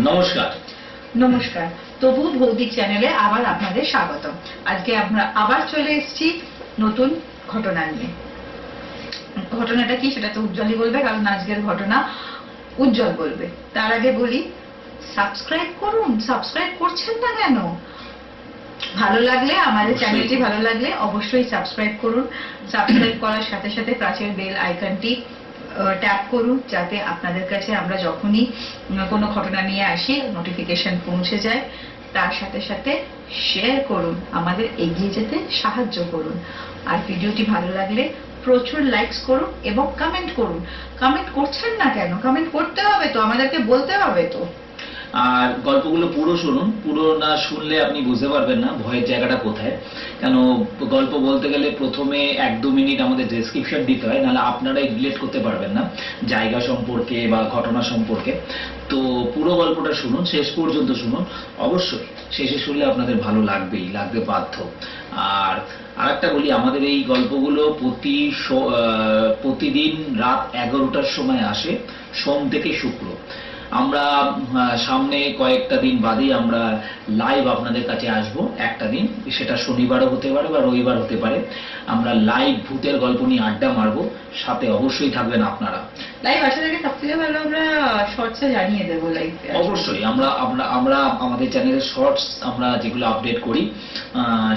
নমস্কার। নমস্কার। তবু ভৌতিক চ্যানেলে আবার আপনাদের স্বাগতম। আজকে আমরা আবার চলে এসেছি নতুন ঘটনা নিয়ে। ঘটনাটা কি সেটা তো উজ্জ্বলই বলবে কারণ আজকের ঘটনা উজ্জ্বল বলবে। তার আগে বলি সাবস্ক্রাইব করুন। সাবস্ক্রাইব করছেন না কেন? ভালো লাগলে আমাদের। চ্যানেলটি ভালো লাগলে অবশ্যই সাবস্ক্রাইব করুন। সাবস্ক্রাইব করার সাথে সাথে প্রাচীর বেল আইকনটি ট্যাপ করুন যাতে আপনাদের কাছে আমরা যখনই কোনো ঘটনা নিয়ে আসি নোটিফিকেশন পৌঁছে যায়, তার সাথে সাথে শেয়ার করুন, আমাদের এগিয়ে যেতে সাহায্য করুন। আর ভিডিওটি ভালো লাগলে প্রচুর লাইকস করুন এবং কমেন্ট করুন। কমেন্ট করছেন না কেন? কমেন্ট করতে হবে তো, আমাদেরকে বলতে হবে তো। আর গল্পগুলো পুরো শুনুন। পুরো না শুনলে আপনি বুঝতে পারবেন না ভয়ের জায়গাটা কোথায়। কেন গল্প বলতে গেলে প্রথমে এক দু মিনিট আমাদের ডেসক্রিপশন দিতে হয়, নাহলে আপনারাই রিলেট করতে পারবেন না জায়গা সম্পর্কে বা ঘটনা সম্পর্কে। তো পুরো গল্পটা শুনুন, শেষ পর্যন্ত শুনুন। অবশ্যই শেষে শুনলে আপনাদের ভালো লাগবেই লাগবে বাধ্য। আর আরেকটা বলি, আমাদের এই গল্পগুলো প্রতি প্রতিদিন রাত এগারোটার সময় আসে, সোম থেকে শুক্র। আমরা সামনে কয়েকটা দিন বাদেই আমরা লাইভ আপনাদের কাছে আসব। একটা দিন সেটা শনিবারও হতে পারে বা রবিবার হতে পারে। আমরা লাইভ ভূতের গল্প নিয়ে আড্ডা মারবো। সাথে অবশ্যই থাকবেন আপনারা। লাইভ আসার আগে সব থেকে ভালো আমরা শর্টসে জানিয়ে দেবো লাইভ অবশ্যই আমরা আমরা আমরা আমাদের চ্যানেলের শর্টস আমরা যেগুলো আপডেট করি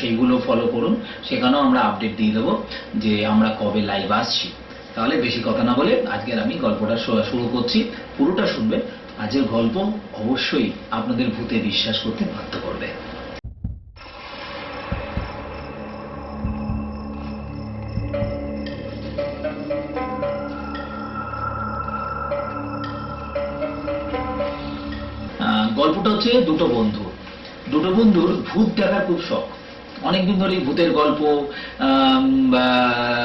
সেইগুলো ফলো করুন। সেখানেও আমরা আপডেট দিয়ে দেবো যে আমরা কবে লাইভ আসছি। তাহলে বেশি কথা না বলে আজকের আমি গল্পটা শুরু করছি। পুরোটা শুনবেন। আজকের গল্প অবশ্যই আপনাদের ভূতে বিশ্বাস করতে বাধ্য করবে। গল্পটা হচ্ছে দুটো বন্ধু। দুটো বন্ধুর ভূত দেখার খুব শখ। অনেকদিন ধরেই ভূতের গল্প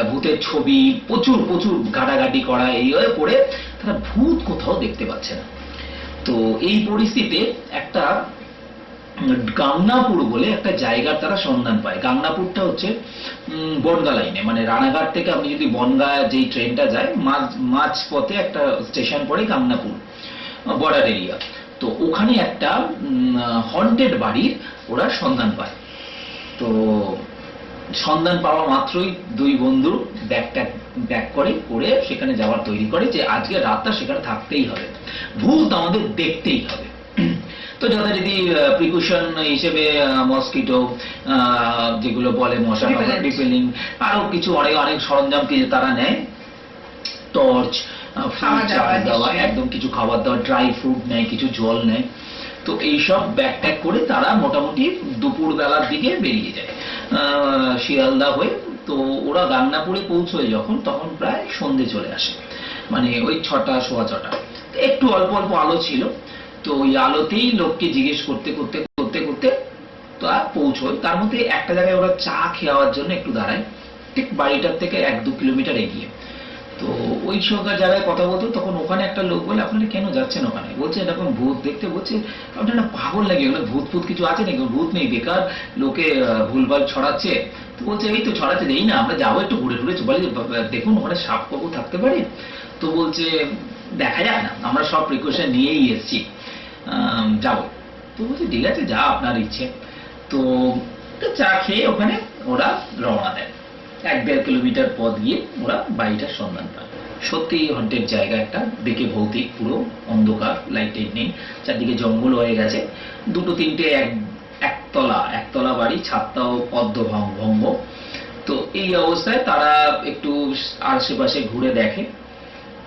ভূতের ছবি, প্রচুর প্রচুর ঘাটাঘাটি করা, এই পড়ে তারা ভূত কোথাও দেখতে পাচ্ছে না। তো এই পরিস্থিতিতে একটা গাংনাপুর বলে একটা জায়গার তারা সন্ধান পায়। গাংনাপুরটা হচ্ছে বনগা লাইনে মানে রানাঘাট থেকে আপনি যদি বনগা যেই ট্রেনটা যায়, মাঝ মাঝ পথে একটা স্টেশন পড়ে গাংনাপুর বর্ডার এরিয়া তো ওখানে একটা হন্টেড বাড়ির ওরা সন্ধান পায়। তো সন্ধান পাওয়া মাত্রই দুই বন্ধু ব্যাগ ট্যাগ ব্যাগ করে করে সেখানে যাওয়ার তৈরি করে যে আজকে রাতটা সেখানে থাকতেই হবে ভূত আমাদের দেখতেই হবে তো যথারীতি প্রিকশন হিসেবে মসকিটো যেগুলো বলে মশা Repellent. রিপেলিং আরও কিছু অনেক অনেক সরঞ্জাম কিছু তারা নেয় টর্চ খাওয়া দাওয়া দেওয়া। একদম কিছু খাবার দাওয়া ড্রাই ফ্রুট নেয় কিছু জল নেয় তো এইসব ব্যাগ ট্যাগ করে তারা মোটামুটি দুপুর বেলার দিকে বেরিয়ে যায়। শিয়ালদা হয়ে তো ওরা গান্নাপুরে পৌঁছয় যখন, তখন প্রায় সন্ধে চলে আসে। মানে ওই ছটা, সোয়া ছটা। একটু অল্প অল্প আলো ছিল। তো ওই আলোতেই লোককে জিজ্ঞেস করতে করতে করতে করতে তা পৌঁছয়। তার মধ্যে একটা জায়গায় ওরা চা খেয়াবার জন্য একটু দাঁড়ায়। ঠিক বাড়িটার থেকে এক দু কিলোমিটার এগিয়ে। তো ওই সরকার জায়গায় কথা বলতো, তখন ওখানে একটা লোক বলে, আপনারা কেন যাচ্ছেন ওখানে? বলছে, এরকম ভূত দেখতে। বলছে, আপনার পাগল লাগে ওখানে ভূত ফুত কিছু আছে নাকি? ভূত নেই, বেকার, লোকে ভুলভাল ছড়াচ্ছে। তো বলছে, এই তো ছড়াচ্ছে এই না, আমরা যাব একটু ঘুরে ঘুরে বলে দেখুন, ওখানে সাপ কবু থাকতে পারে? তো বলছে, দেখা যাক না, আমরা সব প্রিকশন নিয়েই এসেছি যাব। তো বলছে, ঠিক আছে, যা আপনার ইচ্ছে। তো চা খেয়ে ওখানে ওরা রওনা দেয়। এক দেড় কিলোমিটার পথ গিয়ে ওরা বাড়িটার সন্ধান পায়। সত্যি হন্টেড জায়গা একটা দেখে ভৌতিক পুরো অন্ধকার লাইট টাইট নেই। চারদিকে জঙ্গল হয়ে গেছে। দুটো তিনটে এক একতলা একতলা বাড়ি ছাদটাও পদ্ম ভং- ভঙ্গ। তো এই অবস্থায় তারা একটু আশেপাশে ঘুরে দেখে।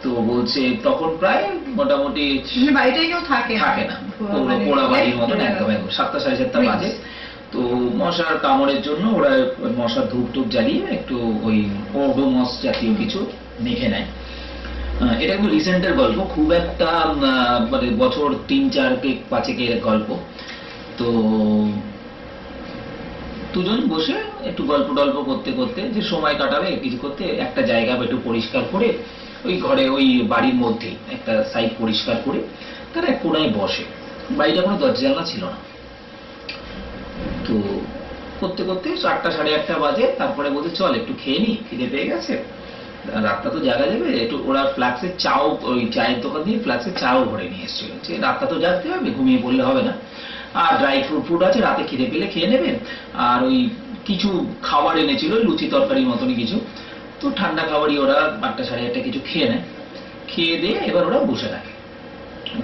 তো বলছে তখন প্রায় মোটামুটি মানে বাড়িটাই কেউ থাকে থাকে না। মানে পোড়া বাড়ির মতন একদম একদম। সাতটা সাড়ে সাতটা বাজে। তো মশার কামড়ের জন্য ওরা মশার ধূপ টুপ জ্বালিয়ে একটু ওই ওডোমস জাতীয় কিছু মেখে নেয়। এটা কিন্তু রিসেন্টের গল্প, খুব একটা মানে বছর তিন, চার কে, পাঁচেকের গল্প। তো দুজন বসে একটু গল্প টল্প করতে করতে যে সময় কাটাবে, কিছু করতে, একটা জায়গা একটু পরিষ্কার করে ওই ঘরে, ওই বাড়ির মধ্যে একটা সাইড পরিষ্কার করে তারা এক কোনায় বসে। বাড়িটা কোনো দরজা জানলা ছিল না। করতে করতে আটটা সাড়ে আটটা বাজে। তারপরে বলছে, চল, একটু খেয়ে নি, খিদে পেয়ে গেছে। রাতটা তো জায়গা যাবে। একটু ওরা ফ্লাক্সের চাও, ওই চায়ের দোকান দিয়ে ফ্লাক্সের চাও ভরে নিয়ে এসেছিল যে রাতটা তো জাগতে হবে ঘুমিয়ে পড়লে হবে না। আর ড্রাই ফ্রুট ফুড আছে, রাতে খিদে পেলে খেয়ে নেবেন আর ওই কিছু খাবার এনেছিল, লুচি তরকারির মতনই কিছু। তো ঠান্ডা খাবারই ওরা আটটা, সাড়ে আটটা কিছু খেয়ে নেয়। খেয়ে দিয়ে এবার ওরা বসে থাকে।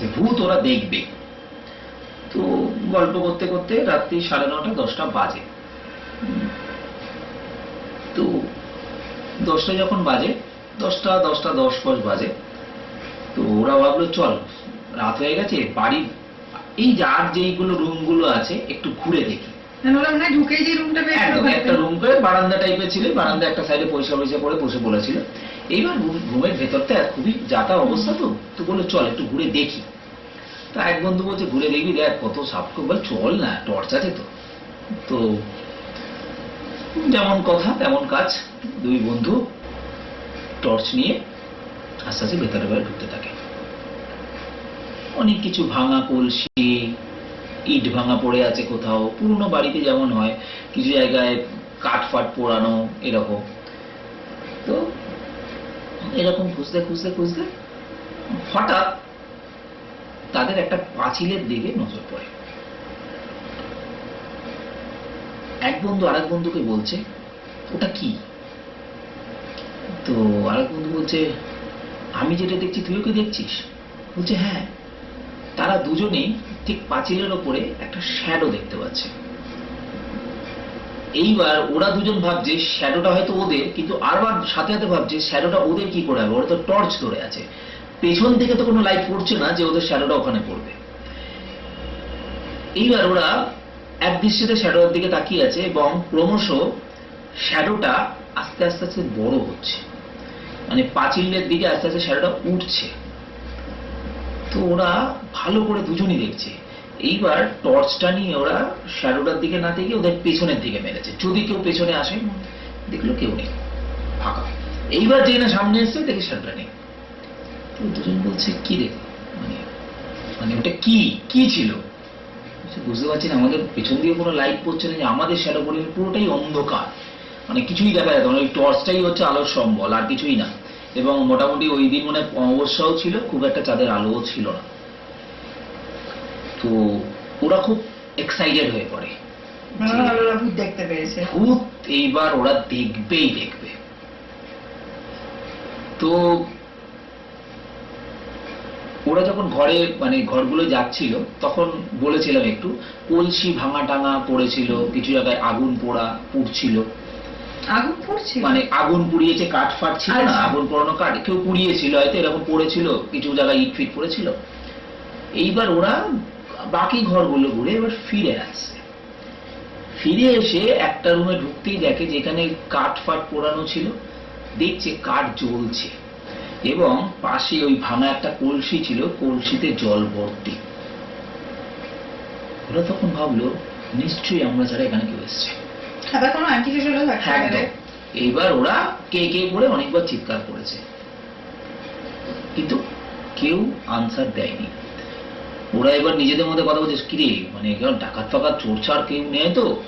যে ভূত, ওরা দেখবে। তো গল্প করতে করতে রাত্রি সাড়ে নটা, দশটা বাজে উম, তো দশটা যখন বাজে দশটা দশটা দশ পাঁচ বাজে তো ওরা ভাবলো চল রাত হয়ে গেছে বাড়ির এই যার যেইগুলো রুমগুলো আছে একটু ঘুরে দেখি। একটা রুম করে বারান্দা টাইপের ছিল বারান্দা একটা সাইডে পয়সা পয়সা করে বসে পড়েছিল এইবার রুমের ভেতরটা খুবই যাতা অবস্থা তো তো বলল চল একটু ঘুরে দেখি। তা এক বন্ধু বলছে ঘুরে দেখবি দেখ কত সাপ বল চল না টর্চ আছে তো। তো যেমন কথা, তেমন কাজ। দুই বন্ধু টর্চ নিয়ে আস্তে আস্তে ভেতরে ভেতরে ঢুকতে থাকে। অনেক কিছু ভাঙা কলসি, ইট ভাঙা পড়ে আছে কোথাও। পুরনো বাড়িতে যেমন হয়, কিছু জায়গায় কাঠ ফাট পোড়ানো এরকম। তো এরকম খুঁজতে খুঁজতে খুঁজতে হঠাৎ তাদের একটা পাঁচিলের দিকে নজর পড়ে। এক বন্ধু আরেক বন্ধুকে বলছে, ওটা কি? তো আরেক বন্ধু বলছে, আমি যেটা দেখছি, তুইও কি দেখছিস? বলছে হ্যাঁ। তারা দুজনেই ঠিক পাঁচিলের ওপরে একটা শ্যাডো দেখতে পাচ্ছে। এইবার ওরা দুজন ভাবছে শ্যাডোটা হয়তো ওদের, কিন্তু আরবার সাথে সাথে ভাবছে শ্যাডোটা ওদের কি করে হবে? ওরা তো টর্চ ধরে আছে। পেছন থেকে তো কোনো লাইট পড়ছে না যে ওদের শ্যাডোটা ওখানে পড়বে। এইবার ওরা এক দৃষ্টিতে শ্যাডোর দিকে তাকিয়ে আছে এবং ক্রমশ শ্যাডোটা আস্তে আস্তে আস্তে বড় হচ্ছে। মানে পাঁচিলের দিকে আস্তে আস্তে শ্যাডোটা উঠছে। তো ওরা ভালো করে দুজনই দেখছে। এইবার টর্চটা নিয়ে ওরা শ্যাডোটার দিকে না দেখে ওদের পেছনের দিকে মেরেছে। যদি কেউ পেছনে আসে, দেখল কেউ নেই। ফাঁকা। এইবার যে না সামনে এসছে, দেখে শ্যাডোটা নেই। তো দুজন বলছে কি রে মানে মানে ওটা কি? কি ছিল? বুঝতে পারছি না আমাদের পেছন দিয়ে কোনো লাইট পড়ছে না যে আমাদের শ্যাডো পড়ে পুরোটাই অন্ধকার। মানে কিছুই দেখা যেত না ওই টর্চটাই হচ্ছে আলোর সম্বল আর কিছুই না। এবং মোটামুটি ওই দিন মনে অমাবস্যাও ছিল খুব একটা চাঁদের আলোও ছিল না। তো ওরা খুব এক্সাইটেড হয়ে পড়ে। মনে ভূত দেখতে পেরেছে ভূত এইবার ওরা দেখবেই দেখবে। তো ওরা যখন ঘরে মানে ঘরগুলো যাচ্ছিল তখন বলেছিলাম একটু কলসি ভাঙা টাঙা পড়েছিল কিছু জায়গায় আগুন পোড়া পুড়ছিল। আগুন পড়ছিল? মানে আগুন পুড়িয়েছে কাঠ ফাট ছিল না আচ্ছা। আগুন পোড়ানো কাঠ কেউ পুড়িয়েছিল হয়তো এরকম পড়েছিল কিছু জায়গায় ইট ফিট পড়েছিল। এইবার ওরা বাকি ঘরগুলো ঘুরে এবার ফিরে আসছে। ফিরে এসে একটা রুমে ঢুকতেই দেখে যেখানে কাঠ ফাট পোড়ানো ছিল দেখছে কাঠ জ্বলছে। এবং পাশে ওই ভাঙা একটা কলসি ছিল কলসিতে জল ভর্তি। ওরা তখন ভাবলো নিশ্চয়ই আমরা যারা এখানে কেউ এসছে। এইবার ওরা কে কে করে অনেকবার চিৎকার করেছে। কিন্তু কেউ আনসার দেয়নি। ওরা এবার নিজেদের মধ্যে কথা বলছে কিরে মানে কেউ ডাকাত ফাকাত চোর ছাড় কেউ নেই তো?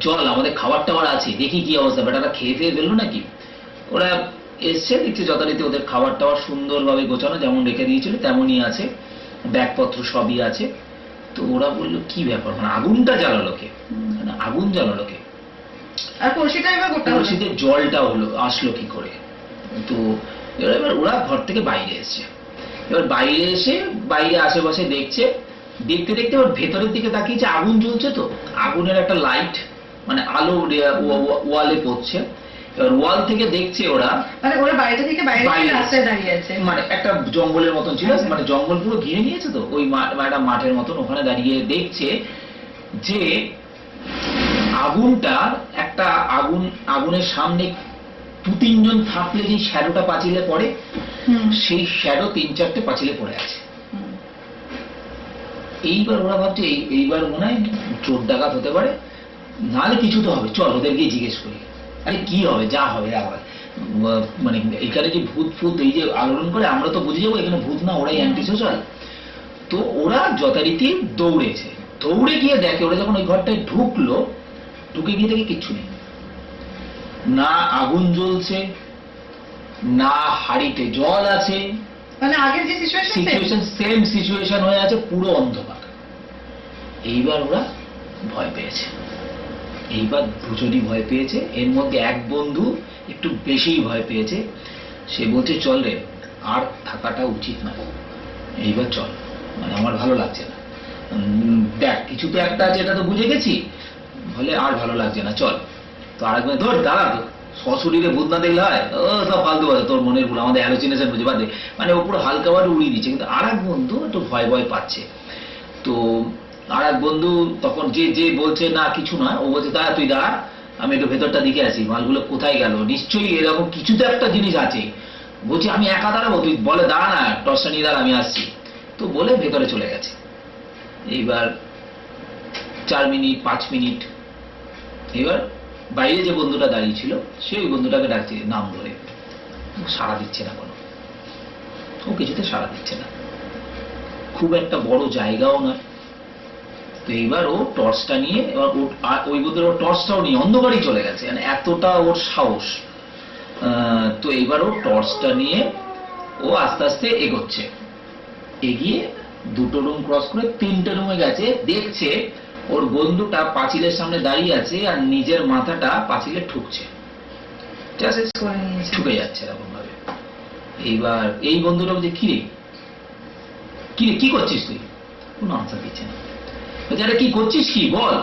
চল আমাদের খাবার টাবার আছে দেখি কি অবস্থা বেটারা খেয়ে ফেয়ে ফেলল নাকি? ওরা এসছে দেখছে যথারীতি ওদের খাবার টাবার সুন্দরভাবে গোছানো যেমন রেখে দিয়েছিল তেমনই আছে। ব্যাগপত্র সবই আছে। তো ওরা বলল কি ব্যাপার? মানে আগুনটা জ্বালালো কে? মানে আগুন জ্বালালো কে? এবার। কলসিতে জলটা হলো আসলো কি করে? তো এবার এবার ওরা ঘর থেকে বাইরে এসছে। এবার বাইরে এসে বাইরে আশেপাশে দেখছে দেখতে দেখতে ওর ভেতরের দিকে তাকিয়েছে আগুন জ্বলছে তো। আগুনের একটা লাইট মানে আলো ওয়ালে পড়ছে। এবার ওয়াল থেকে দেখছে ওরা মানে ওরা বাড়িটা থেকে বাইরে রাস্তায় দাঁড়িয়ে আছে মানে একটা জঙ্গলের মতন ছিল আচ্ছা। মানে জঙ্গল পুরো ঘিরে নিয়েছে তো ওই মা- একটা মাঠের মতন ওখানে দাঁড়িয়ে দেখছে যে আগুনটা একটা আগুন আগুনের সামনে দু তিনজন থাকলে যে শ্যাডোটা পাঁচিলে পড়ে হুম, সেই শ্যাডো তিন চারটে পাঁচিলে পড়ে আছে। এইবার ওরা ভাবছে এই- এইবার মনে হয় চোর ডাকাত হতে পারে নাহলে কিছু তো হবে চল ওদের গিয়ে জিজ্ঞেস করি আরে কি হবে যা হবে আবার উম, মানে এখানে যে ভূত ফুত এই যে আলোড়ন করে আমরা তো বুঝে যাব এখানে ভূত না ওরাই অ্যান্টি সোশ্যাল তো ওরা যথারীতি দৌড়েছে। দৌড়ে গিয়ে দেখে ওরা যখন ওই ঘরটায় ঢুকলো ঢুকে গিয়ে দেখে কিচ্ছু নেই। না আগুন জ্বলছে না হাড়িতে জল আছে। মানে আগের যে সিচুয়েশন সিচুয়েশন সেম সিচুয়েশন হয়ে আছে পুরো অন্ধকার। এইবার ওরা ভয় পেয়েছে। এইবার দুজনই ভয় পেয়েছে, এর মধ্যে এক বন্ধু একটু বেশিই ভয় পেয়েছে। সে বলছে, চল রে, আর থাকাটা উচিত না। এইবার চল। মানে আমার ভালো লাগছে না। দেখ, কিছু তো একটা আছে, এটা তো বুঝে গেছি। বলে, আর ভালো লাগছে না, চল। তো আর আরেকবার ধর, দাঁড়া তো। সশরীরে ভূত না দেখলে হয়। ও, সব ফালতু কথা। তোর মনের ভুল, আমাদের হ্যালোচিনেশন বুঝে বাদে মানে ও পুরো হালকা উড়িয়ে দিচ্ছে। কিন্তু আর এক বন্ধু একটু ভয় ভয় পাচ্ছে। তো আর এক বন্ধু তখন যে যে বলছে, না, কিছু না ও বলছে, দাঁড়া, তুই দাঁড়া, আমি একটু ভেতরটা দিকে আছি, মালগুলো কোথায় গেল? নিশ্চয়ই এরকম কিছু তো একটা জিনিস আছে। বলছি, আমি একা দাঁড়াবো? তুই বলে, দাঁড়া না টসটা নিয়ে আমি আসছি। তো বলে ভেতরে চলে গেছে। এইবার চার মিনিট, পাঁচ মিনিট এবার বাইরে যে বন্ধুটা দাঁড়িয়ে ছিল, সে ওই বন্ধুটাকে ডাকছে, নাম ধরে। সাড়া দিচ্ছে না কোনো। ও কিছুতে সাড়া দিচ্ছে না। খুব একটা বড় জায়গাও নয়। তো এইবার ও টর্চটা নিয়ে এবার ও ওই বন্ধুর ওর টর্চটাও নিয়ে অন্ধকারই চলে গেছে মানে এতটা ওর সাহস। তো এবার ও টর্চটা নিয়ে ও আস্তে আস্তে এগোচ্ছে। এগিয়ে দুটো রুম ক্রস করে তিনটে রুমে গেছে দেখছে ওর বন্ধুটা পাঁচিলের সামনে দাঁড়িয়ে আছে আর নিজের মাথাটা পাঁচিলে ঠুকছে। ঠুকে যাচ্ছে এরকম ভাবে এইবার এই বন্ধুটা বলছে কিরে? কিরে কি করছিস তুই? কোনো আনসার দিচ্ছে না। আরে কি করছিস কি? বল।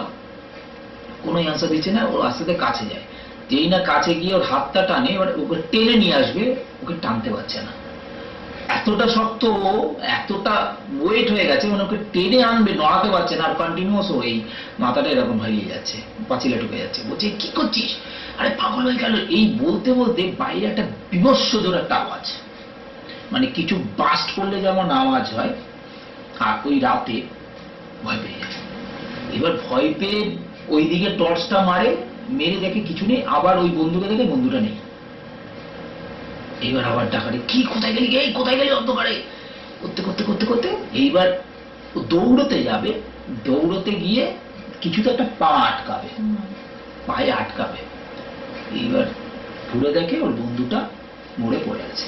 কোনো আনসার দিচ্ছে না ও আস্তে কাছে যায়। যেই না কাছে গিয়ে ওর হাতটা টানে এবার ওকে টেনে নিয়ে আসবে, ওকে টানতে পারছে না। এতটা শক্ত, এতটা ওয়েট হয়ে গেছে মানে ওকে টেনে আনবে, নড়াতে পারছে না, আর কন্টিনিউয়াস ও এই মাথাটা এরকম হারিয়ে যাচ্ছে, পাঁচিলে ঢুকে যাচ্ছে। বলছে, কি করছিস? আরে পাগল হয়ে গেল। এই বলতে বলতে বাইরে একটা বিভৎস জোর একটা আওয়াজ। মানে কিছু বাস্ট করলে যেমন আওয়াজ হয়, আর ওই রাতে ভয় পেয়ে যায় এবার ভয় পেয়ে ওই দিকে টর্চটা মারে মেরে দেখে কিছু নেই আবার ওই বন্ধুকে দেখে বন্ধুটা নেই। এইবার আবার ডাকারে কি কোথায় গেলি এই কোথায় গেলি অন্ধকারে? করতে করতে করতে করতে এইবার ও দৌড়তে যাবে দৌড়তে গিয়ে কিছু তো একটা পা আটকাবে পায়ে আটকাবে। এইবার ঘুরে দেখে ওর বন্ধুটা মরে পড়ে আছে।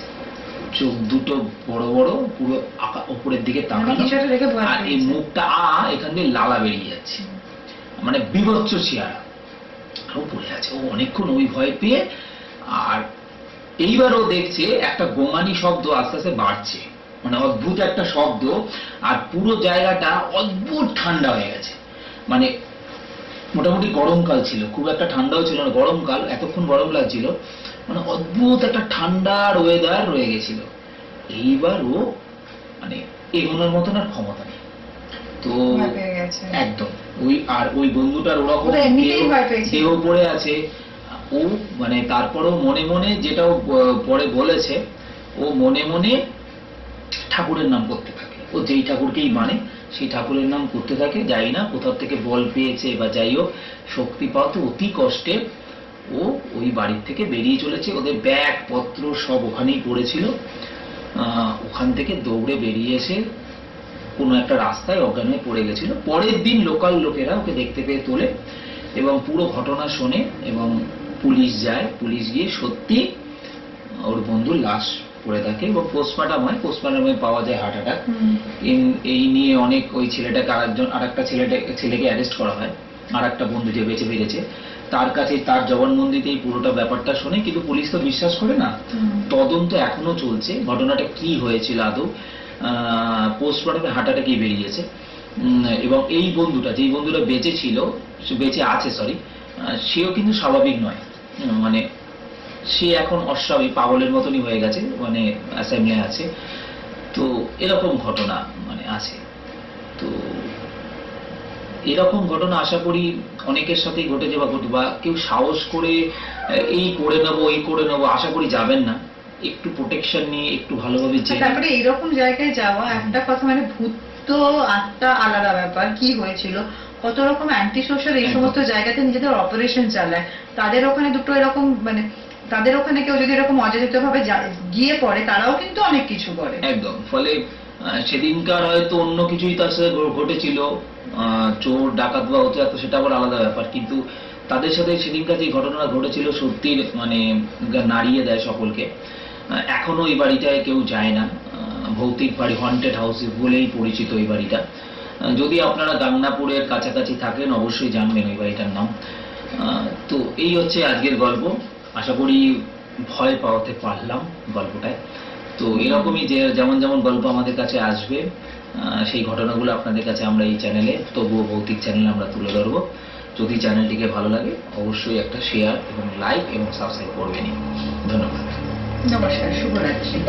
চোখ দুটো বড় বড় পুরো আকা উপরের দিকে মানে তাকানো আর এই মুখটা আ এখান দিয়ে লালা বেরিয়ে যাচ্ছে। মানে বিভৎস চেহারা। আর ও পড়ে আছে ও অনেকক্ষণ ওই ভয় পেয়ে আর এইবার ও দেখছে একটা গোঙানি শব্দ আস্তে আস্তে বাড়ছে। মানে অদ্ভুত একটা শব্দ আর পুরো জায়গাটা অদ্ভুত ঠান্ডা হয়ে গেছে। মানে মোটামুটি গরমকাল ছিল খুব একটা ঠান্ডাও ছিল না গরমকাল এতক্ষণ গরম লাগছিল। মানে অদ্ভুত একটা ঠান্ডার ওয়েদার রয়ে গেছিল। এইবার ও মানে এগোনোর মতন আর ক্ষমতা নেই। তো একদম। ওই আর ওই বন্ধুটার ওরকম দেহ- পড়ে আছে। ও মানে তারপরও মনে মনে যেটা ও পরে বলেছে ও মনে মনে ঠাকুরের নাম করতে থাকে। ও যেই ঠাকুরকেই মানে সেই ঠাকুরের নাম করতে থাকে। যাই না কোথাও থেকে বল পেয়েছে বা যাই হোক শক্তি পাওয়াতে অতি কষ্টে ও ওই বাড়ির থেকে বেরিয়ে চলেছে। ওদের ব্যাগ পত্র সব ওখানেই পড়েছিল। আহ, ওখান থেকে দৌড়ে বেরিয়ে এসে কোনো একটা রাস্তায় অজ্ঞান হয়ে পড়ে গেছিল। পরের দিন লোকাল লোকেরা ওকে দেখতে পেয়ে তোলে এবং পুরো ঘটনা শোনে এবং পুলিশ যায়। পুলিশ গিয়ে সত্যি ওর বন্ধুর লাশ পড়ে থাকে এবং পোস্টমার্টাম হয়। পোস্টমার্টামে পাওয়া যায় হার্ট অ্যাটাক এই নিয়ে অনেক ওই ছেলেটাকে আরেকজন আর একটা ছেলেটা ছেলেকে অ্যারেস্ট করা হয়। আর একটা বন্ধু যে বেঁচে ফিরেছে। তার কাছে তার জবানবন্দিতেই পুরোটা ব্যাপারটা শোনে কিন্তু পুলিশ তো বিশ্বাস করে না। তদন্ত এখনও চলছে। ঘটনাটা কি হয়েছিল আদৌ? পোস্টমর্টমে হার্ট অ্যাটাকই বেরিয়েছে? এবং এই বন্ধুটা যেই বন্ধুটা বেঁচে ছিল বেঁচে আছে সরি সেও কিন্তু স্বাভাবিক নয়। মানে সে এখন অস্বাভাবিক পাগলের মতনই হয়ে গেছে মানে অ্যাসেম্বলি আছে। তো এরকম ঘটনা মানে আছে। তো এরকম ঘটনা আশা করি অনেকের সাথেই ঘটেছে বা ঘটে বা কেউ সাহস করে এই করে নেব এই করে নেব আশা করি যাবেন না। একটু প্রোটেকশন নিয়ে একটু ভালোভাবে আর জেনে তারপরে এইরকম জায়গায় যাওয়া একটা কথা মানে ভূত তো আত্মা আলাদা ব্যাপার কি হয়েছিল? কত রকম অ্যান্টি সোশ্যাল এই সমস্ত জায়গাতে নিজেদের অপারেশন চালায়। তাদের ওখানে দুটো এরকম মানে তাদের ওখানে কেউ যদি এরকম অযাচিত ভাবে গিয়ে পড়ে তারাও কিন্তু অনেক কিছু করে। একদম ফলে সেদিনকার হয়তো অন্য কিছুই তার সাথে ঘটেছিল। চোর, ডাকাত বা হতে তো সেটা আবার আলাদা ব্যাপার। কিন্তু তাদের সাথে সেদিনকার যে ঘটনা ঘটেছিল সত্যির মানে নাড়িয়ে দেয় সকলকে। এখনও এই বাড়িটায় কেউ যায় না। ভৌতিক বাড়ি হন্টেড হাউস বলেই পরিচিত এই বাড়িটা। যদি আপনারা গাংনাপুরের কাছাকাছি থাকেন, অবশ্যই জানবেন ওই বাড়িটার নাম। তো এই হচ্ছে আজকের গল্প। আশা করি ভয় পাওয়াতে পারলাম গল্পটায়। তো এরকমই যে যেমন যেমন গল্প আমাদের কাছে আসবে সেই ঘটনাগুলো আপনাদের কাছে আমরা এই চ্যানেলে তবুও ভৌতিক চ্যানেলে আমরা তুলে ধরব। যদি চ্যানেলটিকে ভালো লাগে, অবশ্যই একটা শেয়ার এবং লাইক এবং সাবস্ক্রাইব করবেনই। ধন্যবাদ। নমস্কার, শুভরাত্রি।